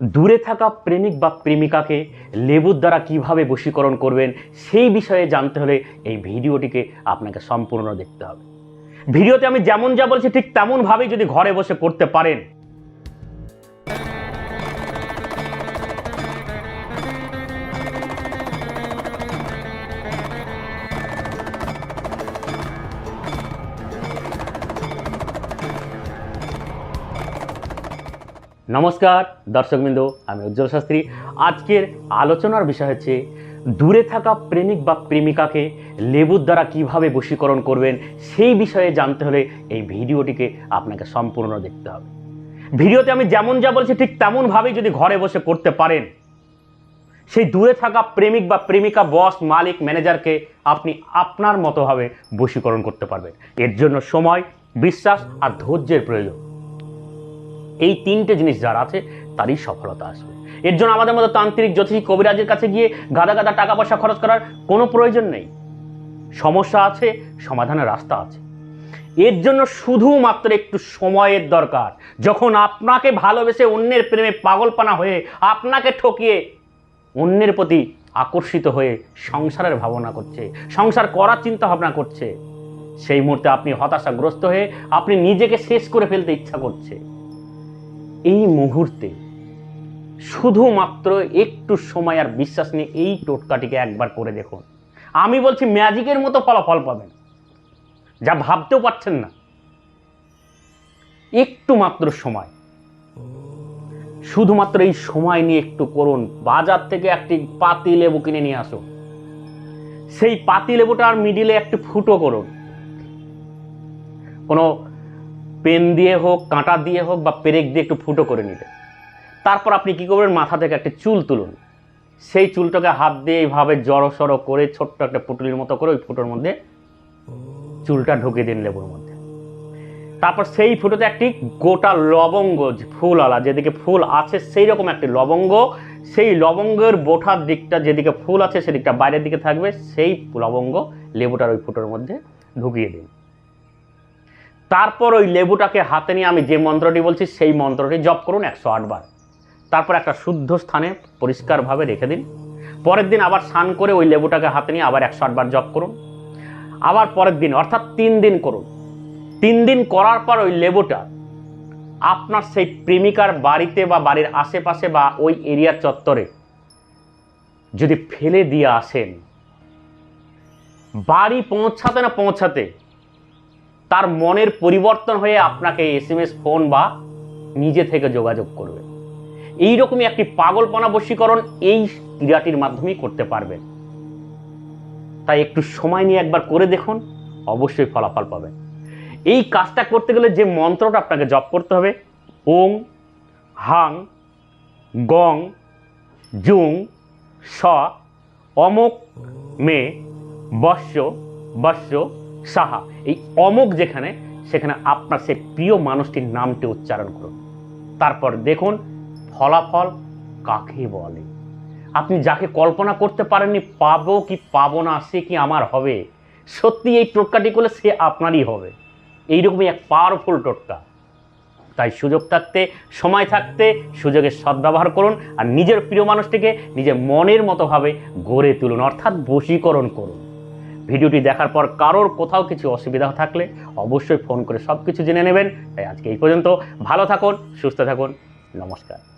দূরে থাকা প্রেমিক বা প্রেমিকাকে লেবুর দ্বারা কীভাবে বশীকরণ করবেন, সেই বিষয়ে জানতে হলে এই ভিডিওটিকে আপনাকে সম্পূর্ণ দেখতে হবে। ভিডিওতে আমি যেমন যা বলছি ঠিক তেমনভাবেই যদি ঘরে বসে করতে পারেন নমস্কার, দর্শকবৃন্দ, আমি উজ্জ্বল শাস্ত্রী। আজকের আলোচনার বিষয় হচ্ছে, দূরে থাকা প্রেমিক বা প্রেমিকাকে লেবুর দ্বারা কীভাবে বশীকরণ করবেন, সেই বিষয়ে জানতে হলে এই ভিডিওটিকে আপনাকে সম্পূর্ণ দেখতে হবে। ভিডিওতে আমি যেমন যা বলছি, ঠিক তেমনভাবেই যদি ঘরে বসে করতে পারেন, সেই দূরে থাকা প্রেমিক বা প্রেমিকা বস, মালিক, ম্যানেজারকে আপনি আপনার মতোভাবে বশীকরণ করতে পারবেন। এর জন্য সময়, বিশ্বাস আর ধৈর্যের প্রয়োজন। এই তিনটে জিনিস যার আছে, তারই সফলতা আসবে। এর জন্য আমাদের মতো তান্ত্রিক, জ্যোতিষী, কবিরাজের কাছে গিয়ে গাদা গাদা টাকা পয়সা খরচ করার কোনো প্রয়োজন নেই। সমস্যা আছে, সমাধানের রাস্তা আছে। এর জন্য শুধুমাত্র একটু সময়ের দরকার। যখন আপনাকে ভালোবেসে অন্যের প্রেমে পাগলপানা হয়ে আপনাকে ঠকিয়ে অন্যের প্রতি আকর্ষিত হয়ে সংসারের ভাবনা করছে, সংসার করার চিন্তা ভাবনা করছে, সেই মুহূর্তে আপনি হতাশাগ্রস্ত হয়ে আপনি নিজেকে শেষ করে ফেলতে ইচ্ছা করছে। এই মুহূর্তে শুধুমাত্র একটু সময় আর বিশ্বাস নিয়ে এই টোটকাটিকে একবার করে দেখুন। আমি বলছি ম্যাজিকের মতো ফলাফল পাবেন। যা ভাবতেও পারছেন না। একটু মাত্র সময়। শুধুমাত্র এই সময় নিয়ে একটু করুন। বাজার থেকে একটি পাতি লেবু কিনে নিয়ে আসুন। সেই পাতি লেবুটার মিডিলে একটু ফুটো করুন। কোনো পেন দিয়ে হোক, কাঁটা দিয়ে হোক বা পেরেক দিয়ে একটু ফুটো করে নিলেন তারপর আপনি কি করবেন? মাথা থেকে একটা চুল তুলুন। সেই চুলটাকে হাত দিয়ে এইভাবে জড়ো সড়ো করে ছোট্ট একটা পুটুলির মতো করে ওই ফুটোর মধ্যে চুলটা ঢুকিয়ে দিন লেবুর মধ্যে। তারপর সেই ফুটোতে একটি গোটা লবঙ্গ ফুলওয়ালা, যেদিকে ফুল আছে সেই রকম একটি লবঙ্গ, সেই লবঙ্গের বোঠার দিকটা যেদিকে ফুল আছে সেদিকটা বাইরের দিকে থাকবে, সেই লবঙ্গ লেবুটার ওই ফুটোর মধ্যে ঢুকিয়ে দিন। তারপর ওই লেবুটাকে হাতে নিয়ে আমি যে মন্ত্রটি বলছি, সেই মন্ত্রটি জপ করুন একশো বার। তারপর একটা শুদ্ধ স্থানে পরিষ্কারভাবে রেখে দিন। পরের দিন আবার স্নান করে ওই লেবুটাকে হাতে নিয়ে আবার একশো বার জপ করুন। আবার পরের দিন, অর্থাৎ তিন দিন করুন। তিন দিন করার পর ওই লেবুটা আপনার সেই প্রেমিকার বাড়িতে বা বাড়ির আশেপাশে বা ওই এরিয়ার চত্বরে যদি ফেলে দিয়ে আসেন, বাড়ি পৌঁছাতে না পৌঁছাতে তার মনের পরিবর্তন হয়ে আপনাকে এস এম এস ফোন বা নিজে থেকে যোগাযোগ করবে। এই রকমই একটি পাগলপনা বশীকরণ এই ক্রিয়াটির মাধ্যমেই করতে পারবেন। তাই একটু সময় নিয়ে একবার করে দেখুন, অবশ্যই ফলাফল পাবেন। এই কাজটা করতে গেলে যে মন্ত্রটা আপনাকে জপ করতে হবে, ওং, হাং, গং, জুং স অমুক, মে বস্য বস্য সাহা, এই অমুক যেখানে, সেখানে আপনার সেই প্রিয় মানুষটির নামটি উচ্চারণ করুন। তারপর দেখুন, ফলাফল কাকে বলে? আপনি যাকে কল্পনা করতে পারেননি, পাবো কি পাবো না, সে কি আমার হবে? সত্যি এই টোটকাটি করলে সে আপনারই হবে। এইরকমই এক পাওয়ারফুল টোটকা। তাই সুযোগ থাকতে, সময় থাকতে সুযোগের সদ্ব্যবহার করুন আর নিজের প্রিয় মানুষটিকে নিজের মনের মতোভাবে গড়ে তুলুন, অর্থাৎ বশীকরণ করুন। ভিডিওটি দেখার পর কারোর কোথাও কিছু অসুবিধা থাকলে অবশ্যই ফোন করে সব কিছু জেনে নেবেন। তাই আজকে এই পর্যন্ত ভালো থাকুন, সুস্থ থাকুন। নমস্কার।